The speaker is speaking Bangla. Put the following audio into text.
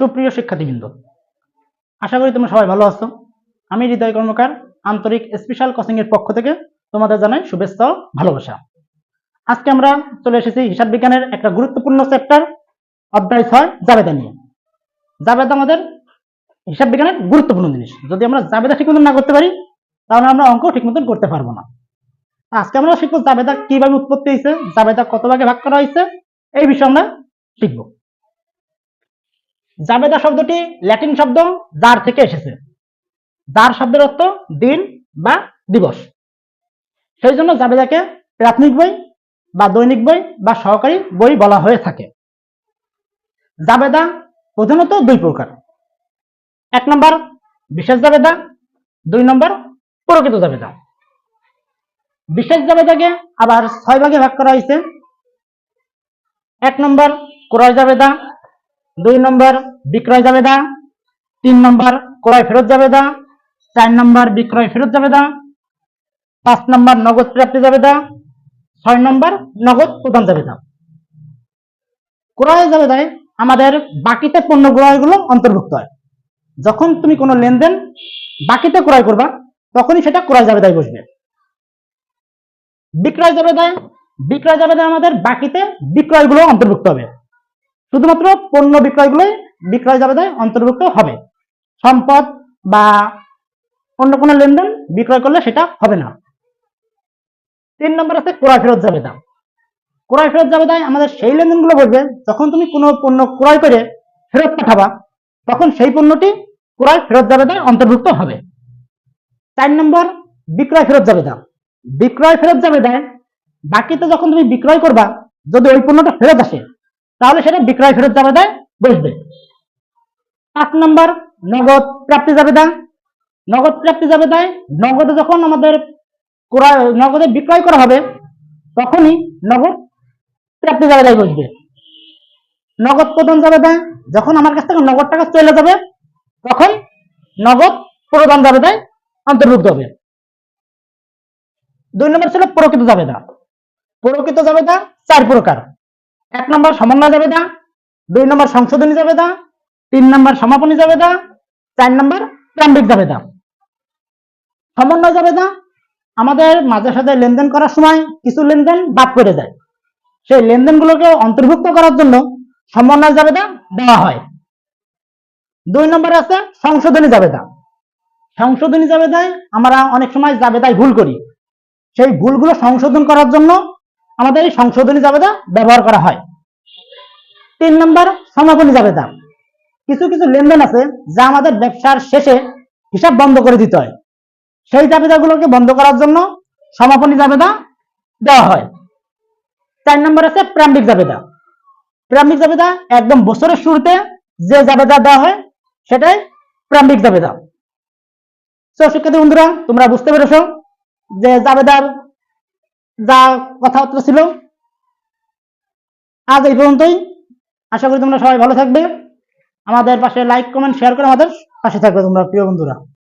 সুপ্রিয় শিক্ষার্থীবৃন্দ, আশা করি তোমরা সবাই ভালো আছো। আমি হৃদয় কর্মকার, আন্তরিক স্পেশাল কোচিং এর পক্ষ থেকে তোমাদের জানাই শুভেচ্ছা, ভালোবাসা। আজকে আমরা চলে এসেছি হিসাব বিজ্ঞানের একটা গুরুত্বপূর্ণ চ্যাপ্টার অধ্যায় ছয়, জাবেদা নিয়ে। জাবেদা আমাদের হিসাব বিজ্ঞানের গুরুত্বপূর্ণ জিনিস। যদি আমরা জাবেদা ঠিক না করতে পারি, তাহলে আমরা অঙ্ক ঠিক মতন করতে পারব না। আজকে আমরা শিখব জাবেদা কীভাবে উৎপত্তি হয়েছে, জাবেদা কত ভাগে ভাগ করা হয়েছে, এই বিষয়ে আমরা শিখব। জাবেদা শব্দটি ল্যাটিন শব্দ জার থেকে এসেছে। জার শব্দের অর্থ দিন বা দিবস। সেই জন্য জাবেদাকে প্রাথমিক বই বা দৈনিক বই বা সহকারী বই বলা হয়ে থাকে। জাবেদা প্রধানত দুই প্রকার। এক নম্বর বিশেষ জাবেদা, দুই নম্বর প্রকৃত জাবেদা। বিশেষ জাবেদাকে আবার ছয় ভাগে ভাগ করা হয়েছে। এক নম্বর ক্রয় জাবেদা দুই নম্বর বিক্রয় যাবে জাবেদা, তিন নম্বর ক্রয় ফেরত যাবে জাবেদা, চার নম্বর বিক্রয় ফেরত জাবেদা, পাঁচ নম্বর নগদ প্রাপ্তি যাবে জাবেদা, ছয় নম্বর নগদ প্রদান জাবেদা। ক্রয় জাবেদায় আমাদের বাকিতে পণ্য ক্রয়গুলো অন্তর্ভুক্ত হয়। যখন তুমি কোনো লেনদেন বাকিতে ক্রয় করবা, তখনই সেটা ক্রয় যাবে জাবেদায় বসবে। বিক্রয় যাবে জাবেদায়, বিক্রয় জাবেদায় আমাদের বাকিতে বিক্রয়গুলো অন্তর্ভুক্ত হবে। শুধুমাত্র পণ্য বিক্রয়গুলোই বিক্রয় জাবেদায় অন্তর্ভুক্ত হবে। সম্পদ বা অন্য কোনো লেনদেন বিক্রয় করলে সেটা হবে না। তিন নম্বর আছে ক্রয় ফেরত জাবেদা। ক্রয় ফেরত যাবে জাবেদায় আমাদের সেই লেনদেনগুলো বলবে যখন তুমি কোনো পণ্য ক্রয় করে ফেরত পাঠাবা, তখন সেই পণ্যটি ক্রয় ফেরত জাবেদায় অন্তর্ভুক্ত হবে। চার নম্বর, বিক্রয় ফেরত যাবে জাবেদা। বিক্রয় ফেরত যাবে জাবেদায় বাকিতে যখন তুমি বিক্রয় করবা, যদি ওই পণ্যটা ফেরত আসে তাহলে সেটা বিক্রয় ফেরত জাবেদায় বসবে। পাঁচ নম্বর, নগদ প্রাপ্তি জাবেদা নগদ প্রাপ্তি জাবেদায় নগদে যখন আমাদের ক্রয়, নগদে বিক্রয় করা হবে, তখনই নগদ প্রাপ্তি জাবেদায় বসবে। নগদ প্রদান জাবেদায় যখন আমার কাছ থেকে নগদ টাকা চলে যাবে, তখন নগদ প্রদান জাবেদায় অন্তর্ভুক্ত হবে। দুই নম্বর ছিল প্রকৃত জাবেদা প্রকৃত জাবেদা চার প্রকার। এক নম্বর সমন্বয় জাবেদা দুই নম্বর সংশোধনী জাবেদা তিন নম্বর সমাপনী জাবেদা চার নম্বর প্রাম্বিক জাবেদা সমন্বয় জাবেদা আমাদের মাঝে সাথে লেনদেন করার সময় কিছু লেনদেন বাদ করে যায়। সেই লেনদেনগুলোকে অন্তর্ভুক্ত করার জন্য সমন্বয় জাবেদা দেওয়া হয়। দুই নম্বরে আছে সংশোধনী জাবেদা সংশোধনী জাবেদায় আমরা অনেক সময় জাবেদায় ভুল করি। সেই ভুলগুলো সংশোধন করার জন্য আমাদের এই সংশোধনী জাবেদা ব্যবহার করা হয়। তিন নম্বর, সমাপনী জাবেদা। কিছু কিছু লেনদেন আছে যা আমাদের ব্যবসার শেষে হিসাব বন্ধ করে দিতে হয়। সেই জাবেদাগুলোকে বন্ধ করার জন্য সমাপনী জাবেদা দেওয়া হয়। চার নম্বর আছে প্রাম্বিক জাবেদা। প্রাম্বিক জাবেদা একদম বছরের শুরুতে যে জাবেদা দেওয়া হয়, সেটাই প্রাম্বিক জাবেদা। তো শিক্ষার্থী বন্ধুরা, তোমরা বুঝতে পেরেছ যে জাবেদার যা কথাবার্তা ছিল। আজ এই পর্যন্তই। আশা করি তোমরা সবাই ভালো থাকবে। আমাদের পাশে লাইক কমেন্ট শেয়ার করে আমাদের পাশে থাকবে তোমরা, প্রিয় বন্ধুরা।